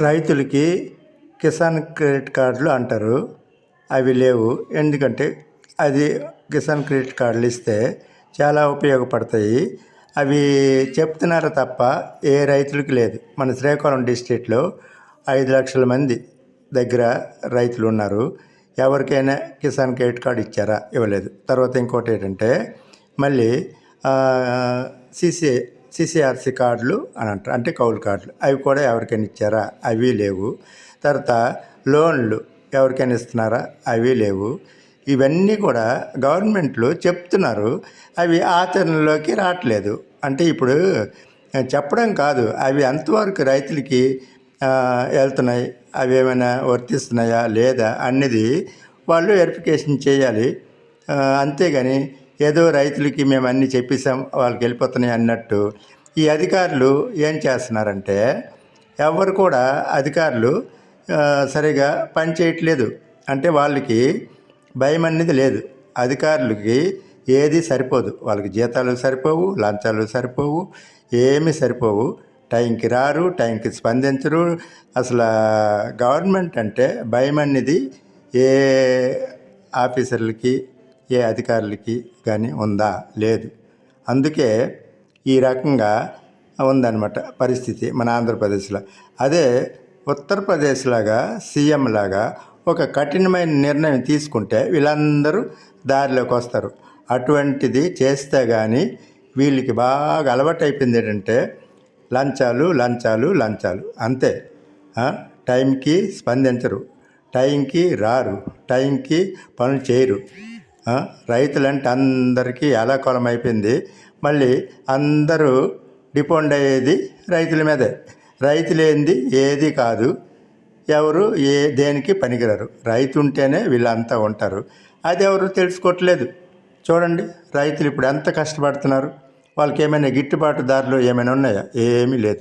రైతులకి కిసాన్ క్రెడిట్ కార్డులు అంటారు. అవి లేవు. ఎందుకంటే అది కిసాన్ క్రెడిట్ కార్డులు ఇస్తే చాలా ఉపయోగపడతాయి. అవి చెప్తున్నారు తప్ప ఏ రైతులకి లేదు. మన శ్రీకాకుళం డిస్టిక్లో ఐదు లక్షల మంది దగ్గర రైతులు ఉన్నారు. ఎవరికైనా కిసాన్ క్రెడిట్ కార్డు ఇచ్చారా? ఇవ్వలేదు. తర్వాత ఇంకోటి ఏంటంటే మళ్ళీ సిసి సిసిఆర్సి కార్డులు అని అంటారు. అంటే కౌలు కార్డులు. అవి కూడా ఎవరికైనా ఇచ్చారా? అవి లేవు. తర్వాత లోన్లు ఎవరికైనా ఇస్తున్నారా? అవి లేవు. ఇవన్నీ కూడా గవర్నమెంట్లు చెప్తున్నారు. అవి ఆచరణలోకి రావట్లేదు. అంటే ఇప్పుడు చెప్పడం కాదు. అవి అంతవరకు రైతులకి వెళ్తున్నాయి? అవి ఏమైనా వర్తిస్తున్నాయా? లేదా? అనేది వాళ్ళు వెరిఫికేషన్ చేయాలి. అంతేగాని ఏదో రైతులకి మేము అన్నీ చెప్పేసాం వాళ్ళకి వెళ్ళిపోతున్నాయి అన్నట్టు ఈ అధికారులు ఏం చేస్తున్నారంటే ఎవరు కూడా అధికారులు సరిగా పని చేయట్లేదు. అంటే వాళ్ళకి భయం అనేది లేదు. అధికారులకి ఏది సరిపోదు. వాళ్ళకి జీతాలు సరిపోవు లంచాలు సరిపోవు ఏమీ సరిపోవు. టైంకి రారు టైంకి స్పందించరు. అసలు గవర్నమెంట్ అంటే భయం అనేది ఏ ఆఫీసర్లకి ఏ అధికారులకి కానీ ఉందా? లేదు. అందుకే ఈ రకంగా ఉందన్నమాట పరిస్థితి మన ఆంధ్రప్రదేశ్లో. అదే ఉత్తరప్రదేశ్ లాగా సీఎం లాగా ఒక కఠినమైన నిర్ణయం తీసుకుంటే వీళ్ళందరూ దారిలోకి వస్తారు. అటువంటిది చేస్తే కానీ వీళ్ళకి బాగా అలవాటు అయిపోయింది ఏంటంటే లంచాలు లంచాలు లంచాలు. అంతే. టైంకి స్పందించరు. టైంకి రారు. టైంకి పనులు చేయరు. రైతులంటే అందరికీ ఎలాకోలం అయిపోయింది. మళ్ళీ అందరూ డిపెండ్ అయ్యేది రైతుల మీదే. రైతులేంది ఏది? కాదు. ఎవరు ఏ దేనికి పనికిరారు. రైతు ఉంటేనే వీళ్ళంతా ఉంటారు. అది ఎవరు తెలుసుకోవట్లేదు. చూడండి రైతులు ఇప్పుడు ఎంత కష్టపడుతున్నారు? వాళ్ళకి ఏమైనా గిట్టుబాటు దారులు ఏమైనా ఉన్నాయా? ఏమీ లేదు.